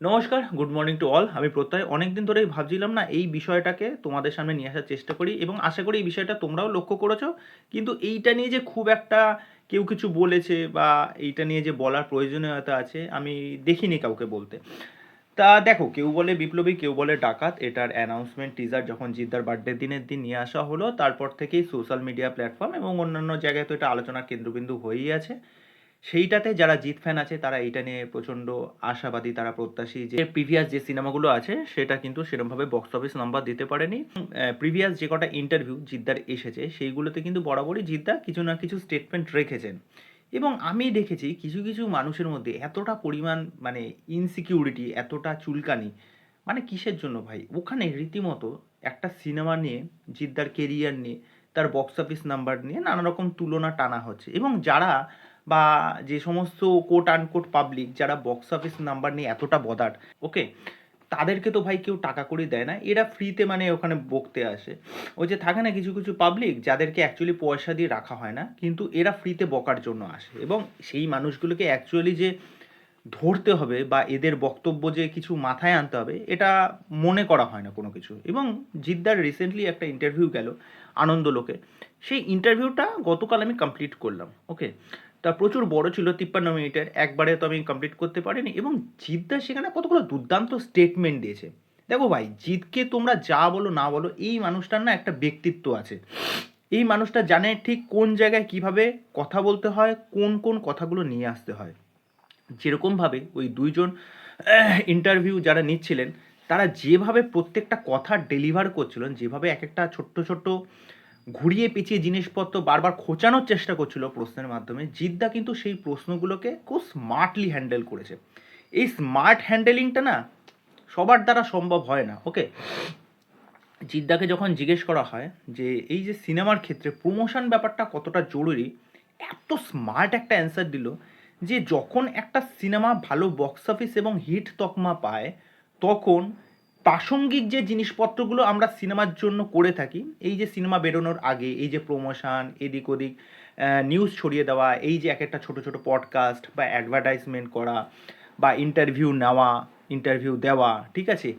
নমস্কার good morning to all আমি প্রত্যয়। অনেক দিন ধরেই ভাবছিলাম না এই বিষয়টাকে তোমাদের সামনে নিয়ে আসার চেষ্টা করি এবং আশা করি এই বিষয়টা তোমরাও লক্ষ্য করেছ। কিন্তু এইটা নিয়ে যে খুব একটা কেউ কিছু বলেছে বা এইটা নিয়ে যে বলার প্রয়োজনীয়তা আছে, আমি দেখিনি কাউকে বলতে। তা দেখো, কেউ বলে বিপ্লবী, কেউ বলে ডাকাত। এটার অ্যানাউন্সমেন্ট টিজার যখন জিদ্দার বার্থডে দিনের দিন নিয়ে আসা হলো, তারপর থেকেই সোশ্যাল মিডিয়া প্ল্যাটফর্ম এবং অন্যান্য জায়গায় তো এটা আলোচনার কেন্দ্রবিন্দু হয়েই আছে। সেইটাতে যারা জিৎ ফ্যান আছে, তারা এইটা নিয়ে প্রচণ্ড আশাবাদী, তারা প্রত্যাশী যে প্রিভিয়াস যে সিনেমাগুলো আছে, সেটা কিন্তু সেরকমভাবে বক্স অফিস নাম্বার দিতে পারেনি। প্রিভিয়াস যে কটা ইন্টারভিউ জিদ্দার এসেছে, সেইগুলোতে কিন্তু বরাবরই জিদ্দা কিছু না কিছু স্টেটমেন্ট রেখেছেন। এবং আমি দেখেছি কিছু কিছু মানুষের মধ্যে এতটা পরিমাণ মানে ইনসিকিউরিটি এতটা চুলকানি মানে কিসের জন্য ভাই? ওখানে রীতিমতো একটা সিনেমা নিয়ে, জিদ্দার কেরিয়ার নিয়ে, তার বক্স অফিস নাম্বার নিয়ে নানা রকম তুলনা টানা হচ্ছে। এবং যারা বা যে সমস্ত কোট আনকোট পাবলিক যারা বক্স অফিস নাম্বার নিয়ে এতটা বদাট ওকে তাদেরকে তো ভাই কেউ টাকা করে দেয় না। এরা ফ্রিতে মানে ওখানে বকতে আসে। ওই যে থাকে না কিছু কিছু পাবলিক যাদেরকে অ্যাকচুয়ালি পয়সা দিয়ে রাখা হয় না, কিন্তু এরা ফ্রিতে বকার জন্য আসে। এবং সেই মানুষগুলোকে অ্যাকচুয়ালি যে ধরতে হবে বা এদের বক্তব্য যে কিছু মাথায় আনতে হবে, এটা মনে করা হয় না কোনো কিছু। এবং জিদ্দার রিসেন্টলি একটা ইন্টারভিউ গেল আনন্দলোকে সেই ইন্টারভিউটা গতকাল আমি কমপ্লিট করলাম ওকে তা প্রচুর বড় ছিল, তিপ্পান্ন মিনিটের। একবারে তো আমি কমপ্লিট করতে পারিনি এবং জিদ্দা সেখানে কতগুলো দুর্দান্ত স্টেটমেন্ট দিয়েছে। দেখো ভাই জিতকে তোমরা যা বলো না বলো, এই মানুষটার না একটা ব্যক্তিত্ব আছে। এই মানুষটা জানে ঠিক কোন জায়গায় কীভাবে কথা বলতে হয়, কোন কোন কথাগুলো নিয়ে আসতে হয়। যেরকমভাবে ওই দুইজন ইন্টারভিউ যারা নিচ্ছিলেন, তারা যেভাবে প্রত্যেকটা কথা ডেলিভার করছিলেন, যেভাবে এক একটা ছোট্ট ছোট্ট ঘুরিয়ে পেঁচিয়ে জিনিসপত্র বারবার খোঁচানোর চেষ্টা করছিল প্রশ্নের মাধ্যমে, জিদ্দা কিন্তু সেই প্রশ্নগুলোকে খুব স্মার্টলি হ্যান্ডেল করেছে। এই স্মার্ট হ্যান্ডেলিংটা না সবার দ্বারা সম্ভব হয় না ওকে জিদ্দাকে যখন জিজ্ঞেস করা হয় যে, এই যে সিনেমার ক্ষেত্রে প্রমোশন ব্যাপারটা কতটা জরুরি? এত স্মার্ট একটা অ্যান্সার দিল যে, যখন একটা সিনেমা ভালো বক্স অফিস এবং হিট তকমা পায়, তখন প্রাসঙ্গিক যে জিনিসপত্রগুলো আমরা সিনেমার জন্য করে থাকি, এই যে সিনেমা বেরোনোর আগে, এই যে প্রমোশন এদিক ওদিক নিউজ ছড়িয়ে দেওয়া, এই যে এক একটা ছোটো ছোটো পডকাস্ট বা অ্যাডভার্টাইজমেন্ট করা বা ইন্টারভিউ নেওয়া ইন্টারভিউ দেওয়া, ঠিক আছে?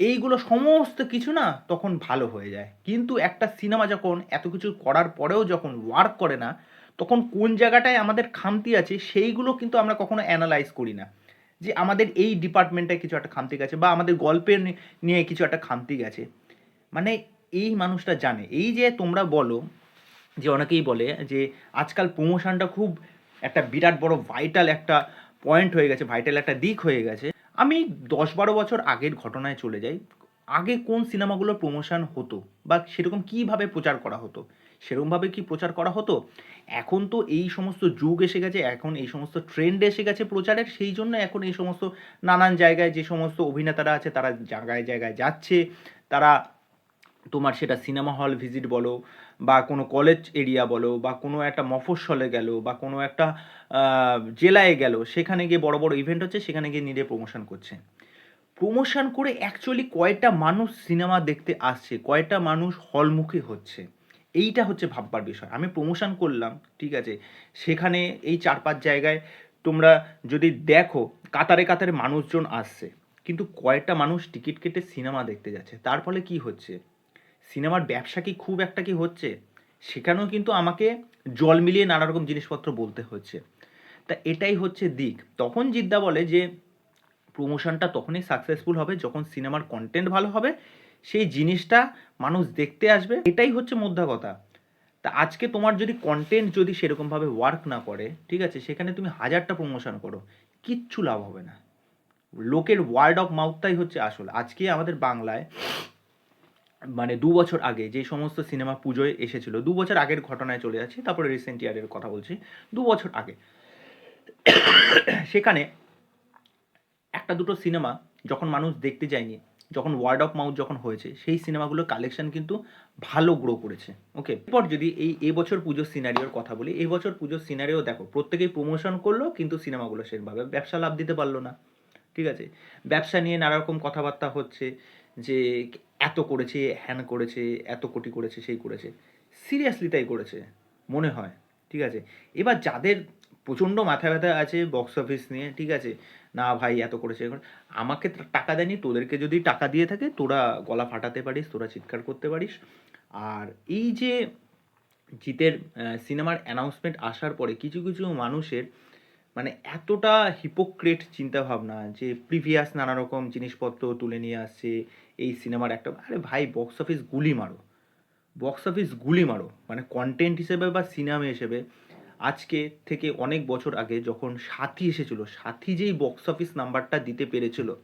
এইগুলো সমস্ত কিছু না তখন ভালো হয়ে যায়। কিন্তু একটা সিনেমা যখন এত কিছু করার পরেও যখন ওয়ার্ক করে না, তখন কোন জায়গাটায় আমাদের খামতি আছে সেইগুলো কিন্তু আমরা কখনো অ্যানালাইজ করি না। যে আমাদের এই ডিপার্টমেন্টে কিছু একটা খামতি গেছে বা আমাদের গল্পের নিয়ে কিছু একটা খামতি গেছে। মানে এই মানুষটা জানে। এই যে তোমরা বলো, যে অনেকেই বলে যে আজকাল প্রমোশনটা খুব একটা বিরাট বড় ভাইটাল একটা পয়েন্ট হয়ে গেছে ভাইটাল একটা দিক হয়ে গেছে। আমি দশ বারো বছর আগের ঘটনায় চলে যাই। আগে কোন সিনেমাগুলো প্রমোশন হতো বা সেরকম কীভাবে প্রচার করা হতো? সেরকমভাবে কি প্রচার করা হতো? এখন তো এই সমস্ত যুগ এসে গেছে, এখন এই সমস্ত ট্রেন্ড এসে গেছে প্রচারের, সেই জন্য এখন এই সমস্ত নানান জায়গায় যে সমস্ত অভিনেতারা আছে, তারা জায়গায় জায়গায় যাচ্ছে। তারা তোমার সেটা সিনেমা হল ভিজিট বলো বা কোনো কলেজ এরিয়া বলো বা কোনো একটা মফস্বলে গেল বা কোনো একটা জেলায় গেল, সেখানে গিয়ে বড় বড় ইভেন্ট হচ্ছে, সেখানে গিয়ে নিজে প্রমোশন করছে। প্রমোশন করে অ্যাকচুয়ালি কয়টা মানুষ সিনেমা দেখতে আসছে কয়টা মানুষ হলমুখী হচ্ছে। এইটা হচ্ছে ভাববার বিষয়। আমি প্রমোশন করলাম, ঠিক আছে? সেখানে এই চার পাঁচ জায়গায় তোমরা যদি দেখো, কাতারে কাতারে মানুষজন আসছে। কিন্তু কয়েকটা মানুষ টিকিট কেটে সিনেমা দেখতে যাচ্ছে। তার ফলে কী হচ্ছে? সিনেমার ব্যবসা কি খুব একটা কি হচ্ছে? সেখানেও কিন্তু আমাকে জল মিলিয়ে নানা রকম জিনিসপত্র বলতে হচ্ছে। তা এটাই হচ্ছে দিক। তখন জিদ্দা বলে যে প্রমোশনটা তখনই সাকসেসফুল হবে যখন সিনেমার কন্টেন্ট ভালো হবে। সেই জিনিসটা মানুষ দেখতে আসবে। এটাই হচ্ছে মোদ্দা কথা তা আজকে তোমার যদি কন্টেন্ট যদি সেরকমভাবে ওয়ার্ক না করে, ঠিক আছে, সেখানে তুমি হাজারটা প্রমোশন করো, কিচ্ছু লাভ হবে না। লোকের ওয়ার্ড অফ মাউথটাই হচ্ছে আসল। আজকে আমাদের বাংলায় মানে দু বছর আগে যে সমস্ত সিনেমা পুজোয় এসেছিল, দু বছর আগের ঘটনায় চলে যাচ্ছি, তারপরে রিসেন্ট ইয়ারের কথা বলছি, দু বছর আগে। সেখানে একটা দুটো সিনেমা যখন মানুষ দেখতে যায়নি, যখন ওয়ার্ড অফ মাউথ যখন হয়েছে, সেই সিনেমাগুলোর কালেকশন কিন্তু ভালো গ্রো করেছে ওকে এরপর যদি এই এবছর পুজোর সিনারিওর কথা বলি, এবছর পুজোর সিনারিও দেখো, প্রত্যেকেই প্রমোশন করল, কিন্তু সিনেমাগুলো সেভাবে ব্যবসা লাভ দিতে পারল না, ঠিক আছে? ব্যবসা নিয়ে নানা রকম কথাবার্তা হচ্ছে, যে এত করেছে, হ্যান করেছে, এত কোটি করেছে, সেই করেছে। সিরিয়াসলি তাই করেছে, মনে হয়, ঠিক আছে? এবার যাদের প্রচণ্ড মাথা ব্যথা আছে বক্স অফিস নিয়ে, ঠিক আছে? না ভাই, এত করেছে এ করে। আমাকে টাকা দেয়নি, তোদেরকে যদি টাকা দিয়ে থাকে, তোরা গলা ফাটাতে পারিস, তোরা চিৎকার করতে পারিস। আর এই যে জিতের সিনেমার অ্যানাউন্সমেন্ট আসার পরে কিছু কিছু মানুষের মানে এতটা হিপোক্রেট চিন্তাভাবনা যে প্রিভিয়াস নানা রকম জিনিসপত্র তুলে নিয়ে আসছে এই সিনেমার একটা। আরে ভাই বক্স অফিস গুলি মারো। বক্স অফিস গুলি মারো। মানে কন্টেন্ট হিসেবে বা সিনেমা হিসেবে আজকে থেকে অনেক বছর আগে যখন সাথী এসেছিল, সাথী যেই বক্স অফিস নাম্বারটা দিতে পেরেছিল,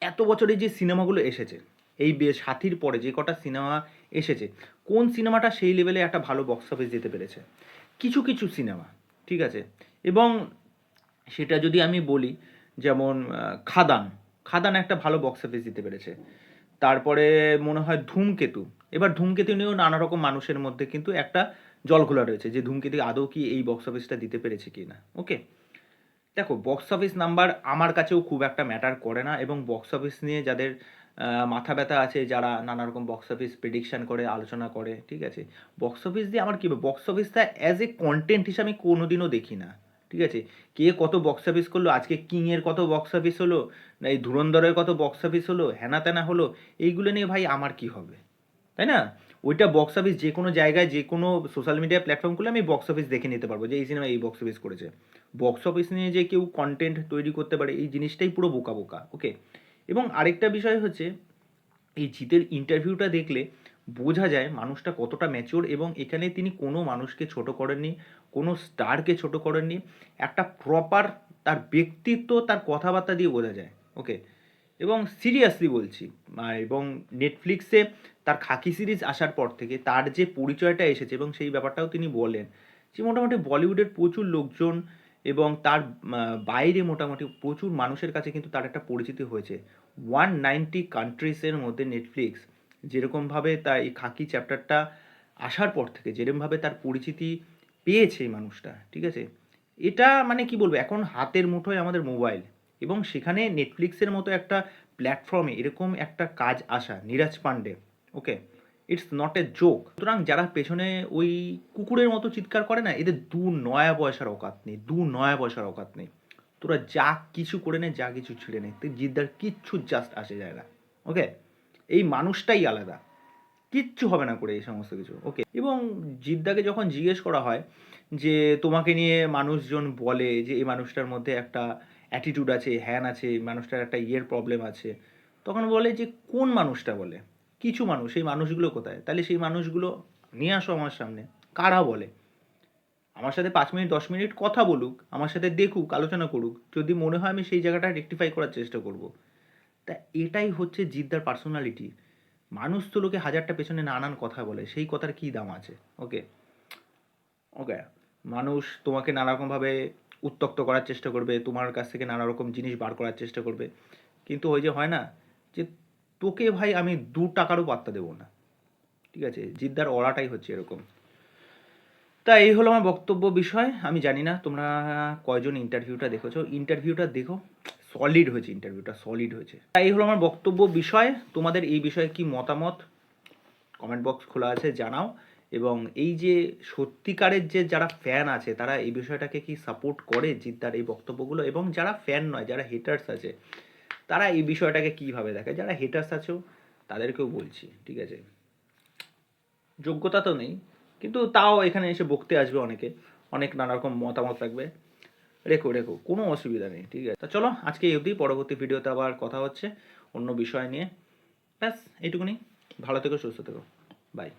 এত বছরে যে সিনেমাগুলো এসেছে, এই বে- সাথীর পরে যে কটা সিনেমা এসেছে, কোন সিনেমাটা সেই লেভেলে একটা ভালো বক্স অফিস দিতে পেরেছে? কিছু কিছু সিনেমা, ঠিক আছে? এবং সেটা যদি আমি বলি, যেমন খাদান খাদান একটা ভালো বক্স অফিস দিতে পেরেছে। তারপরে মনে হয় ধূমকেতু, এবার ধূমকেতু নিয়েও নানা রকম মানুষের মধ্যে কিন্তু একটা জলঘোলা রয়েছে, যে ধূমকেতু আদৌ কি এই বক্স অফিসটা দিতে পেরেছে কি না? ওকে দেখো বক্স অফিস নাম্বার আমার কাছেও খুব একটা ম্যাটার করে না এবং বক্স অফিস নিয়ে যাদের মাথা ব্যথা আছে, যারা নানা রকম বক্স অফিস প্রেডিকশন করে, আলোচনা করে, ঠিক আছে? বক্স অফিস দিয়ে আমার কি বক্স অফিসটা অ্যাজ এ কন্টেন্ট হিসাবে আমি কোনোদিনও দেখি না, ঠিক আছে? কে কত বক্স অফিস করল? আজকে কিংয়ের কত বক্স অফিস হলো? না, এই ধুরন্ধরের কত বক্স অফিস হলো? হেনা তেনা হলো? এইগুলো নিয়ে ভাই আমার কি হবে? তাই না? ওইটা বক্স অফিস যে কোনো জায়গায় যে কোনো সোশ্যাল মিডিয়া প্ল্যাটফর্ম খুলে আমি বক্স অফিস দেখে নিতে পারব যে এই সিনেমা এই বক্স অফিস করেছে। বক্স অফিস নিয়ে যে কেউ কন্টেন্ট তৈরি করতে পারে, এই জিনিসটাই পুরো বোকা বোকা ওকে এবং আরেকটা বিষয় হচ্ছে, এই জিতের ইন্টারভিউটা দেখলে বোঝা যায় মানুষটা কতটা ম্যাচিওর এবং এখানে তিনি কোনো মানুষকে ছোট করেননি, কোনো স্টারকে ছোট করেননি, একটা প্রপার তার ব্যক্তিত্ব, তার কথাবার্তা দিয়ে বোঝা যায় ওকে এবং সিরিয়াসলি বলছি এবং নেটফ্লিক্সে তার খাকি সিরিজ আসার পর থেকে তার যে পরিচয়টা এসেছে এবং সেই ব্যাপারটাও তিনি বলেন যে মোটামুটি বলিউডের প্রচুর লোকজন এবং তার বাইরে মোটামুটি প্রচুর মানুষের কাছে কিন্তু তার একটা পরিচিতি হয়েছে। ওয়ান নাইনটি কান্ট্রিজের মধ্যে নেটফ্লিক্স যেরকমভাবে তার এই খাকি চ্যাপ্টারটা আসার পর থেকে, যেরকমভাবে তার পরিচিতি পেয়েছে এই মানুষটা, ঠিক আছে? এটা মানে কি বলব? এখন হাতের মুঠোয় আমাদের মোবাইল এবং সেখানে নেটফ্লিক্সের মতো একটা প্ল্যাটফর্মে এরকম একটা কাজ আসা, Neeraj Pandey. Okay it's not a joke সুতরাং যারা পেছনে ওই কুকুরের মতো চিৎকার করে না, এদের দু নয়া পয়সার অকাত নেই, দু নয়া পয়সার অকাত নেই। তোরা যা কিছু করে নে, যা কিছু ছিঁড়ে নে জিদ্দার কিচ্ছু জাস্ট আসে যায় না। ওকে এই মানুষটাই আলাদা। কিচ্ছু হবে না করে এই সমস্ত কিছু। ওকে এবং জিদ্দাকে যখন জিজ্ঞেস করা হয় যে, তোমাকে নিয়ে মানুষজন বলে যে, এই মানুষটার মধ্যে একটা অ্যাটিটিউড আছে, হ্যান আছে মানুষটার একটা ইয়ের প্রবলেম আছে, তখন বলে যে, কোন মানুষটা বলে? কিছু মানুষ, সেই মানুষগুলো কোথায়? তাহলে সেই মানুষগুলো নিয়ে আসো আমার সামনে। কারা বলে? আমার সাথে পাঁচ মিনিট, দশ মিনিট কথা বলুক, আমার সাথে দেখুক, আলোচনা করুক। যদি মনে হয় আমি সেই জায়গাটা রেকটিফাই করার চেষ্টা করব। তা এটাই হচ্ছে জিদ্দার পার্সোনালিটি মানুষ তো লোকে হাজারটা পেছনে নানান কথা বলে, সেই কথার কী দাম আছে? ওকে ওকে মানুষ তোমাকে নানারকমভাবে উত্তক্ত করার চেষ্টা করবে, তোমার কাছ থেকে নানা রকম জিনিস বার করার চেষ্টা করবে। কিন্তু ওই যে হয় না, যে তোকে ভাই আমি দু টাকারও পাত্তা দেবো না। ঠিক আছে? জিদ্দার অড়াটাই হচ্ছে এরকম। তা এই হলো আমার বক্তব্য বিষয়। আমি জানি না তোমরা কয়জন ইন্টারভিউটা দেখেছ। ইন্টারভিউটা দেখো। সলিড হয়েছে ইন্টারভিউটা সলিড হয়েছে। তা এই হলো আমার বক্তব্য বিষয়। তোমাদের এই বিষয়ে কি মতামত? কমেন্ট বক্স খোলা আছে, জানাও। এবং এই যে সত্যিকারের যে যারা ফ্যান আছে, তারা এই বিষয়টাকে কি সাপোর্ট করে জিদ্দার এই বক্তব্যগুলো? এবং যারা ফ্যান নয়, যারা হেটার্স আছে তারা এই বিষয়টাকে কীভাবে দেখে? যারা হেটার্স আছেও তাদেরকেও বলছি, ঠিক আছে? যোগ্যতা তো নেই, কিন্তু তাও এখানে এসে বকতে আসবে অনেকে। অনেক নানা রকম মতামত রাখবে রেখো রেখো, কোনো অসুবিধা নেই, ঠিক আছে? তা চলো, আজকে এই অবধি, পরবর্তী ভিডিওতে আবার কথা হচ্ছে অন্য বিষয় নিয়ে। ব্যাস, এইটুকুনি। ভালো থেকো, সুস্থ থেকো। বাই